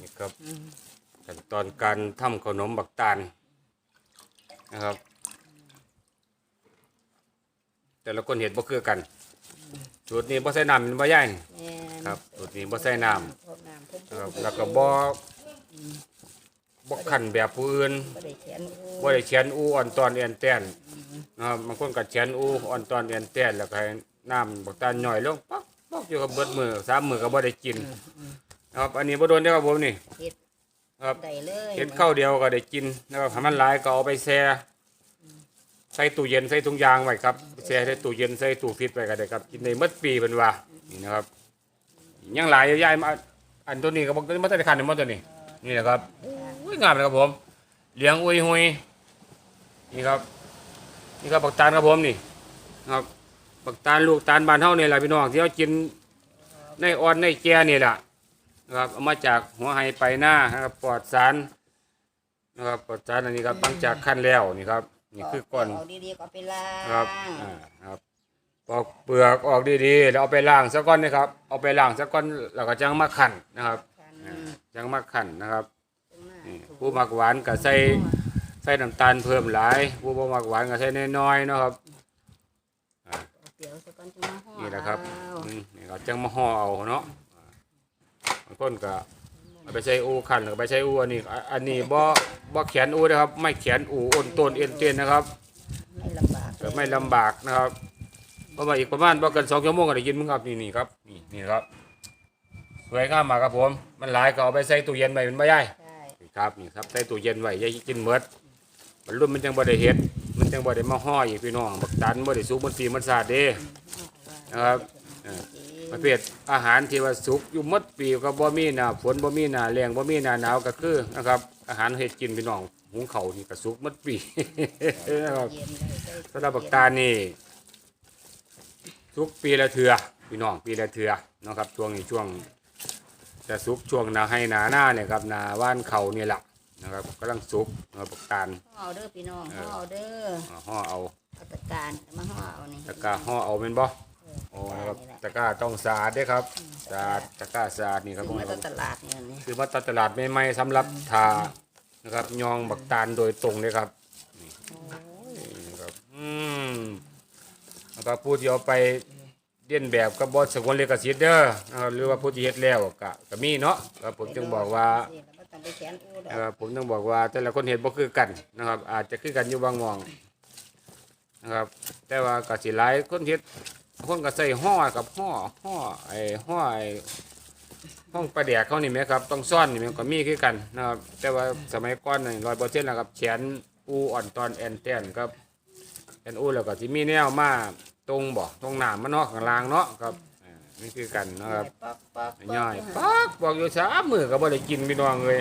นี่ครับอืมขั้นตอนการทำขนมบักตาลนะครับ แต่ละคนเห็นบ่คือกันสูตรนี้บ่ใส่น้ำมันบ่ย่ายนี่แม่นครับสูตรนี้บ่ใส่น้ำพวกน้ำพุ่มนะครับแล้วก็บ่บ่ขันแบบผู้อื่นบ่ได้เขียนอู้บ่ได้เขียนอูอ่อนตอนเอียนแต้นนะครับบางคนก็เขียนอูอ่อนตอนเอียนแต้นแล้วก็ให้น้ำบักตาลย่อยลงปักปักอยู่กับเบิดมือสามมือก็บ่ได้กินนะ ครับอันนี้บ่โดนเด้อครับผมนี่ เฮ็ดครับ ได้เลยเห็ดข้าวเดียวก็ได้กินนะครับถ้ามันหลายก็เอาไปแช่ใส่ตู้เย็นใส่ถุงยางไว้ครับแช่ใส่ตู้เย็นใส่ตู้ฟรีซไว้ก็ได้ครับกินได้หมดปีเป็นว่านี่นะครับยังหลายอยู่ยายมาอันตัวนี้ก็บอกตัวนี้มาแต่ขันนี่มาตัวนี้นี่แหละครับอุ้ยงามเลยครับผมเลี้ยงอุ้ยหุยนี่ครับ นี่ครับบักตาลครับผมนี่นะครับบักตาลลูกตาลบานเท่านี่แหละพี่น้องที่เขากินในอ่อนในแก่นี่แหละ นะครับเอามาจากหัวไฮไปหน้านะครับปลอดสารนะครับปลอดสารอันนี้ครับหลังจากขั้นแล้วนี่ครับนี่คือก้อนเอาดีๆก็ไปล้างครับอ่าครับปอกเปลือกออกดีๆแล้วเอาไปล้างซะก่อนนะครับ เอาไปล้างซะก่อนแล้วก็จังมาขั่นนะครับคันอ่าจังมาขั่นนะครับตรงหน้านี่ถูกผู้มักหวานก็ใส่ใส่น้ำตาลเพิ่มหลายผู้บ่มักหวานก็ใส่น้อยๆเนาะครับเอาเปรี้ยวซะก่อนจะมาห่อนี่แหละครับเอาอืมนี่ก็จังมาห่อเอาเนาะอ่าบาง คนก็เอาไปใช้อูขันแล้วก็ไปใช้อูอันนี้อะอันนี้บ่บ่แขนอูนะครับ ไม่แขนอูอ้นต้นเอ็นเตียนนะครับไม่ลำบากก็ไม่ลำบากนะครับเพราะว่าอีกประมาณบ่เกินสองชั่วโมงก็ได้กินมึงครับนี่นี่ครับนี่นี่ครับสวยงามมากครับผม มันหลายก็เอาไปใส่ตู้เย็นไว้มันไม่ได้ ใช่นี่ครับนี่ครับใส่ตู้เย็นไว้อย่ากินเมดมันรุ่นมันจังบ่ได้เฮ็ด มันจังบ่ได้มาห่ออีกพี่น้องบักตันบ่ได้สุกมันฟีมันสาดเด้นะครับเออ ประเภทอาหารที่ว่าสุกอยู่หมดปีก็บ่มีหน้าฝนบ่มีหน้าแล้งบ่มีหน้าหนาวก็คือนะครับ อาหารเฮ็ดกินพี่น้องหุงข้าวนี่ก็สุกหมดปี นะครับเย็นได้ได้สำหรับบักตาลนี่สุกปีละเทื่อพี่น้องปีละเทื่อเนาะครับช่วงนี้ช่วงจะสุกช่วงหนาให้หนาหน้าเนี่ยครับหนาว่านเขานี่แหละนะครับกำลังสุกนะครับบักตาลห่อเอาเด้อพี่น้องเอห่ออเอาเด้ออ่าห่อเอาเอาตะการมาห่อเอานี่ตะกร้าห่อเอาเป็นบ่เออ โอ้นะคตะรับนี่แหละตะกร้าต้องสะอาดเด้อครับสะอาดตะกร้าสะอาดนี่ครับซื้ผอมมาจากตลาดเนี่ยนี่คือมาตัดตลาดใหม่ๆสำหรับทานะครับยองบักตาลโดยตรงเลยครับนี่นี่ครับอืมแล้วก็ผู้ที่เอาไปเลียนแบบกับบอสสกลเลกสิทธิ์เด้อนะครับหรือว่าผู้ที่เฮ็ดแล้วก็ก็มีเนาะครับผมจึงบอกว่า นี่แล้วบ่ต้องไปแขวนอู้ดอกนะครับผมต้องบอกว่าแต่ละคนเห็นบ่คือกันนะครับ อาจจะคือกันอยู่บางหมองนะครับ แต่ว่าก็สิหลายคนเฮ็ด คนก็ใส่ห่อกับห่อห่อไอ้ห่อไอ้ห้องประแดกเขานี่แหมครับต้องซ่อนนี่มันก็มีคือกันนะครับแต่ว่าสมัยก่อนนี่100%แล้วครับแขนอูอ่อนตอนแอนแตนครับแอนอูแล้วก็สิมีแนวมาตรงบ่ตรงหนามันเนาะข้างล่างเนาะครับอ่านี่คือกันนะครับปอกปอกย่อยปักบอกอยู่สามมือก็บ่ได้กินพี่น้องเลย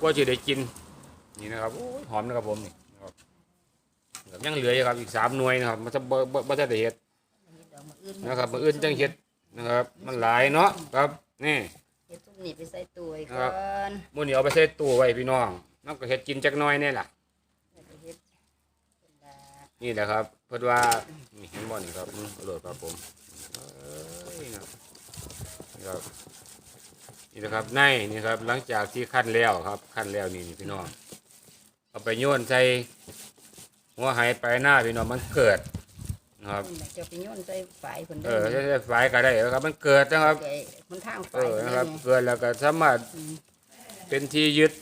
กว่าจะได้กินนี่นะครับโอ้ยหอมนะครับผมนี่นะครับบยังเหลืออยู่ครับอีกสามหน่วยนะครับมันจะบ่บ่บ่จะได้เฮ็ด นนะครับมื้ออื่นจังเฮ็ดนะครับ มันหลายเนาะครับนี่เฮ็ดซุปนี่ไปใส่ตู้ไว้ครัก่อบนมื้อนี้เอาไปใส่ตู้ไว้พี่น้องนำก็เฮ็ดกินจักหน่อยนี่ล่ะแล้วก็เฮ็ดเป็นดานี่แหละครับ เพิ่นว่านี่เห็นบ่นี่ครับอืมอร่อยครับผมเอ้ยนะนี่ครับนี่นะครับในนี่ครับ หลังจากที่คั่นแล้วครับคั่นแล้วนี่นี่พี่น้องเอาไปโยนใส่หัวไหไปหน้าพี่น้องมันเกิดนะ ครับเจะไปโยนใส่ฝายเพิ่นเอเด้อใส่ฝายก็ได้ครับ มันเกิดนะครับไอ้คนทางเอฝายอเพิ่นนะครับเด้เกิดแล้วก็สามารถเป็นที่ยึด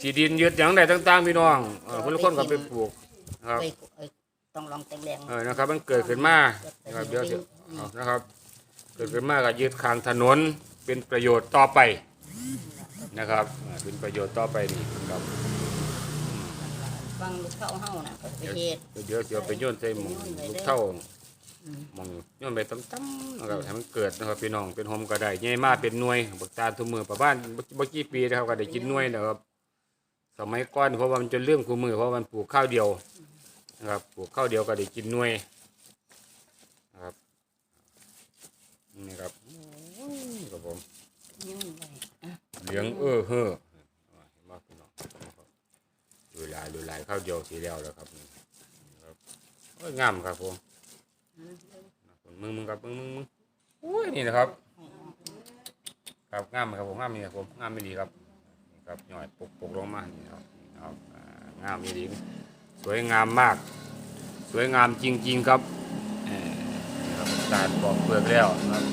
ที่ดินยึดอย่างใดต่างๆพี่น้องเออคนละคนก็ไปปลูกนะครับไปเอ้ยต้องลองแต่งแรงเออนะครับ มันเกิดขึ้นมานะครับเดี๋ยวจะเอานะครับ เกิดขึ้นมาก็ยึดคางถนนเป็นประโยชน์ต่อไปนะครับอ่าเป็นประโยชน์ต่อไปนี่ครับ ฟังลูกเข้าเฮาน่ะก็ไปเฮ็ด เดี๋ยวเดี๋ยวไปโยนใส่หมองลูกเท่าหมองโยนไปตั้มๆนะครับให้มันเกิดนะครับพี่น้องเป็นโฮมก็ได้ใหญ่มากเป็นหน่วยบักตาลทุกมือประมาณเมื่อกี้ปีนะครับก็ได้กินหน่วยนะครับสมัยก่อนเพราะว่ามันจะเรื่องคู่มือเพราะว่ามันปลูกข้าวเดียวนะครับปลูกข้าวเดียวก็ได้กินหน่วยนะครับนี่ครับโอ้ยครับผมโยนไว้อะเหลืองเออเฮ้อเห็นไหมพี่น้อง ดูลายดูลายข้าวเดียวสีแล้วแล้วครับนี่ครับโอ้ยงามครับผมมึงมึงครับมึงมึงมึงโอ้ยนี่นะครับ ครับงามครับผมงามนี่ครับผมงามไม่ดีครับนี่ครับหน่อยปกปกลงมานี่ครับนี่ครับอ่างามไม่ดีสวยงามมาก สวยงามจริง ๆ ครับเอ่อนี่ครับตาลปอกเปลือกแล้วนะครับ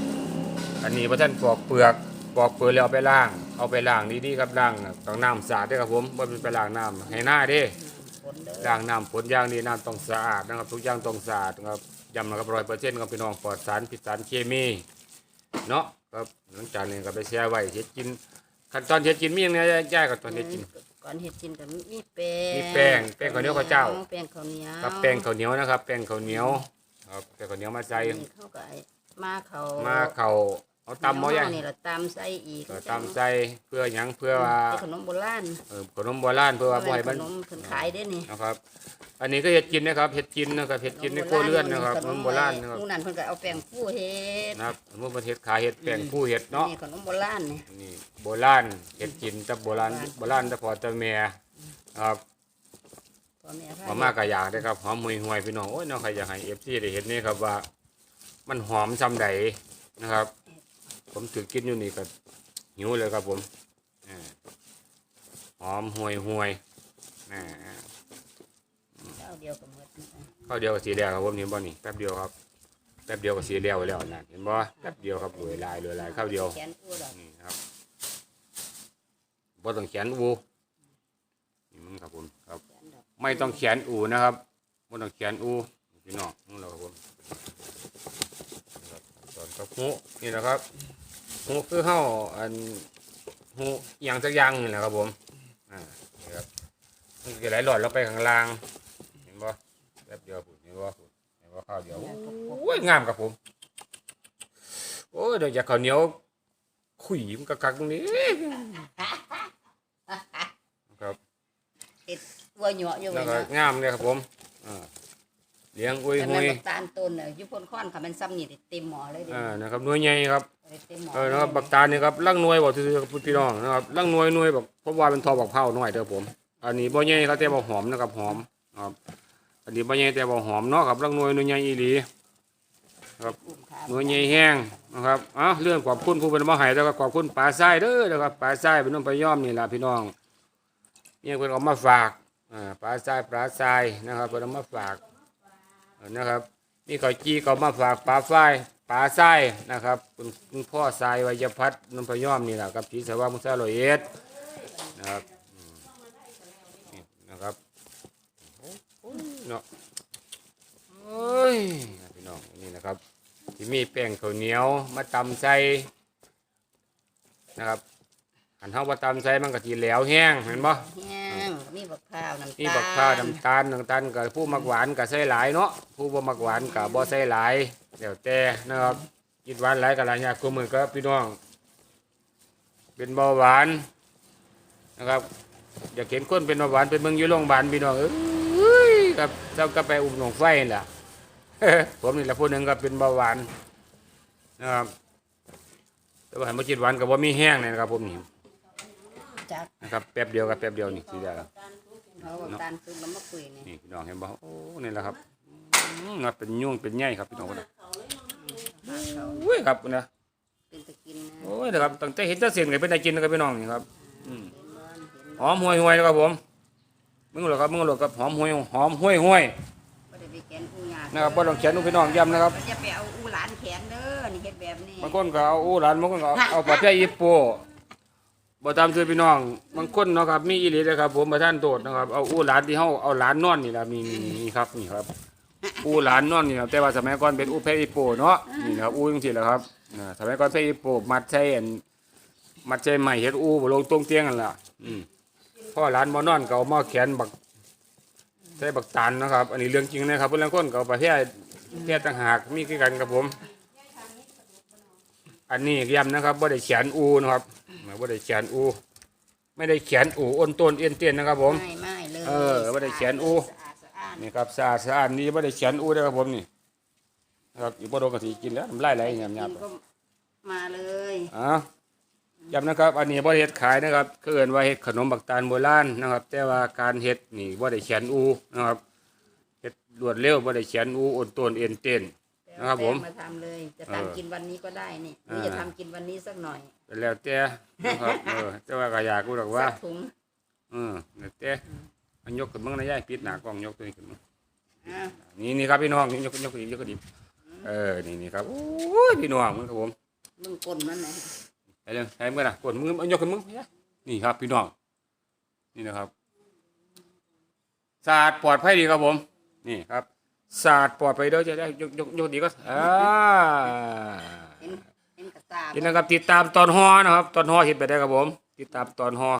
อันนี้พระท่านปอกเปลือก ปอกเปลือกแล้วเอาไปล้าง เอาไปล้างดีๆครับล้างต้องน้ำสะอาดด้วยครับผมว่าเป็นไปล้างน้ำให้หน้าเด้ฝนเด้อล้างน้ำฝนอย่างนี้น้ำต้องสะอาดนะครับ ทุกอย่างต้องสะอาดนะครับยำนะครับร้อยเปอร์เซ็นต์ครับพี่น้องปลอดสารพิษสารเคมีเนาะครับหลังจากนี้ก็ไปแช่ไว้เฮ็ดกิน ขั้นตอนเฮ็ดกินมีอย่างไรย่ายกับตอนเฮ็ดกินก่อนเฮ็ดกินก็มีแป้งมีแป้งแป้งข้าวเหนียวข้าวเจ้าแป้งข้าวเหนียวกับแป้งข้าวเหนียวนะครับ แป้งข้าวเหนียวครับแป้งข้าวเหนียวมาใส่นี่เขาก็ไอ้มาเขามาเข่า เอาตำเอาอย่างนี่ละตำใส่อีกก็ตำใส่เพื่อหยังเพื่อว่าเป็นขนมโบราณเออขนมโบราณเพื่อว่าบ่ให้ขมันนมเพิ่นขายได้นี่นะครับ อันนี้ก็เฮ็ดกินนะครับเฮ็ดกินนะครับเฮ็ดกินในครัวเรือนนะครับขนมโบราณนะครับหมู่นั้นเพิ่นก็เอาแป้งฟูเฮ็ดนะครับเมื่อประเทศขายเห็ดแป้งผู้เห็ดเนาะนี่ขนมโบราณนี่นี่โบราณเห็ดกินแต่โบราณโบราณแต่พอแต่แม่ครับพ่อแม่พมามากกะอยากได้ครับหอมห่วยห่วยๆพี่น้องโอ้ยน้องใครอยากให้เอฟซีได้เห็นนี่ครับว่า มันหอมซำใดนะครับ ผมถือกินอยู่นี่ก็หิวเลยครับผมอ่าหอมห่วยห่วยๆอ่าเจ้าเดียวก็หมดข้าวเดียวกับสีแดงครับผมนี่บ่นี่แป๊บเดียวครับแป๊บเดียวก็สีแล้วแล้วนะเห็นบ่แป๊บเดียวครับรวยลายรวยลายข้าวเดียวแขนอู้ดอกนี่ครับบ่ต้องเขียนอูนี่มึงครับผมครับแขนดอกไม่ต้องเขียนอูนะครับบ่ต้องเขียนอูพี่น้องมึงเราครับผมนะครับตอน กับหูนี่นะครับหูคือเฮาอันหูอหย่างสักอย่างนี่แหละครับผมอ่านี่ครับมันจะไหลหลอดลงไปข้างล่างเห็นบ่แป๊บเดียวพุ่นเห็นบ่พุ่นเห็นบ่ข้าวเดียวโอ้ยงามครับผมโอ้ยเดี๋ยวจะข้าวเหนียวขุยมันกะกักตรงนี้ครับวัวเหยาะอยู่แล้ไว้วก็นะงามเลยครับผมอ่า เลี้ยงอุ้ยแต่หุแม่นยบักตาลต้นน่ะอยู่พ่นค้อนค่ะมันซ้ำนี่ได้เต็มหม้อเลยเด้อ่านะครับหน่วยใหญ่ครับได้เต็มหม้อเออนะครับบักตาลนี่ครับลังหน่วยบอกซื่อๆครับพี่น้องนะครับลังหน่วยหน่วยบอกเพราะว่าเป็นทอบักเผาหน่อยเด้อผม อันนี้บ่ใหญ่ครับแต่บ่หอมนะครับหอมครับอันนี้บ่ใหญ่แต่บ่หอมเนาะครับลังหน่วยหน่วยใหญ่อีหลี อุ้มขาหน่วยใหญ่แห้งนะครับอ้าวเรื่องขอบคุณผู้เป็นมาให้แล้วก็ขอบคุณปลาทรายเด้อนะครับปลาทรายเป็นน้องไปย่อมนี่ล่ะพี่น้องเนี่ยเพิ่นเอามาฝากอ่าปลาทรายปลาทรายนะครับเพิ่นเอามาฝาก นะครับนี่เขาจีเขามาฝากปลาฝ้ายปลาไส้นะครับคุณคุณพ่อทรายวัยพัฒน์นพยอมนี่แหละครับที่สว่างมุสาโลอยเอ็ดนะครับนะครับโอ้ยเนาะโอ้ยพี่น้องนี่นะครับที่มีแป้งข้าวเหนียวมาตำใส่นะครับหันเท้ามาตำใส่มันก็จีแล้วแห้งเห็นบ่แห้งมี บักพร้าวน้ำตาล นี่บักข้าวน้ำตาลน้ำตาลกับผู้มักหวานกับใส่หลายเนาะผู้บ่มักหวานกับบ่ใส่หลายเดี๋ยวแต่นะครับกินหวานหลายกับหลายอย่างกูมือก็พี่น้อง เป็นเบาหวานนะครับ อยากเห็นคนเป็นเบาหวานเป็นเมืองอยู่โรงพยาบาลพี่น้องเอ้ยกับเจ้าก็ไปอุ้มหนองไฟนี่ล่ะ ผมนี่แหละผู้หนึ่งก็เป็นเบาหวานนะครับแต่ว่าให้มากินหวานกับว่ามีแห้งเนี่ยนะครับผมนี่จัก นะครับแป๊บเดียวกับแป๊บเดียวนี่สีได้แล้ว เขาบักตาลซุปแล้วมาคุยนี่นี่พี่น้องเห็นบ่โอ้นี่แหละครับอืมนับเป็นยุ่งเป็นใหญ่ครับพี่น้องคนน่ะหาเขาโอ้ยครับนะเป็นตะกินนะโอ้ยนะครับตั้งแต่เห็นแตะเสียนก็เป็นได้กินนะครับพี่น้องนี่ครับอืมเห็นบ่เห็นหอมห่วยห่วยๆนะครับผมมึงหรอครับมึงหรอครับหอมห่วยหอมห่วยห่วยบ่ได้ไปแขนอู้ยากๆนะครับบ่ต้องเขียนลูกพี่น้องย้ำนะครับมันจะไปเอาอู้หลานแขนเด้อนี่เฮ็ดแบบนี้บางคนก็เอาอู้หลานบางคนก็เอาเอาปลาเพี้ยอีโป บ่ตามชื่อพี่น้องบางคนเนาะครับมีอีหลีเลยครับ ผมประท่านโตดนะครับเอาอู้หลานที่เฮาเอาหลานนอนนี่ล่ะมีมีมีครับนี่ครับ อู้หลานนอนนี่ครับแต่ว่าสมัยก่อนเป็นอู้เพอีโปเนาะนี่นะครับอู้จังซี่แหละครับอ่าสมัยก่อนเพอีโปมัดใช้อันมัดใช้ไม้เฮ็ดอู้บ่ลงตรงเตียงกันล่ะอืมพ่อหลานบ่นอนก็เอามาแขนบักใช้บักตานนะครับ อันนี้เรื่องจริงนะครับเพิ่นลางคนก็เอาไปแพร่แพร่ต่างหากมีคือกันครับผม อันนี้ย้ำนะครับบ่ได้เขียนอูนะครับบ่ได้เขียนอู ไม่ได้เขียนอูอ้นต้นเอียนเตียนนะครับ ผม ไม่ไม่เลยเออบ่ได้เขียนอู้สะอาดสะอาดนี่ครับสะอาดสะอาดนี่ไม่ได้เขียนอู้เด้อครับผมนี่นะครับอยู่บ่โดนกะทิกินแล้วน้ำลายไหลเงียบกินก็มาเลยๆอะย้ำนะครับอันนี้บ่ได้เฮ็ดขายนะครับคือเอิ้นว่าเฮ็ดขนมบักตาลโบราณนะครับ แต่ว่าการเฮ็ดนี่บ่ได้เขียนอูนะครับเฮ็ดรวดเร็วบ่ได้เขียนอูอ้นต้นเอ็นเต้น นะครับผมมาทำเลย จะเออทำกินวันนี้ก็ได้นี่หรือเออจะทำกินวันนี้สักหน่อยแล้วแต่นะครับเออแต่ว่าก็อยากรู้หรอกว่า สักถุงเออแล้วแต่อันยกขึ้นมึงนะยายปิดหน้ากล้องยกตัวนี้ขึ้นมาอะนี่นี่ครับพี่น้องนี่ยกยกขึ้นยกขึ้นอีกเออนี่นี่ครับโอ้ยพี่น้องมึงครับผมมึงกลนมันไหนใช่ยังใช่เมื่อน่ะกดมือเอายกขึ้นมึงนี่ครับ พี่น้อง นี่นะครับสะอาดปลอดภัยดีครับผม นี่ครับ สะอาดปลอดภัยเด้อจะได้ยกยกยกดีก็อ่าเห็นเห็นกระตานี่นะครับติดตามตอนฮอนะครับ ตอนฮอเห็นไปได้ครับผม ติดตามตอนฮอ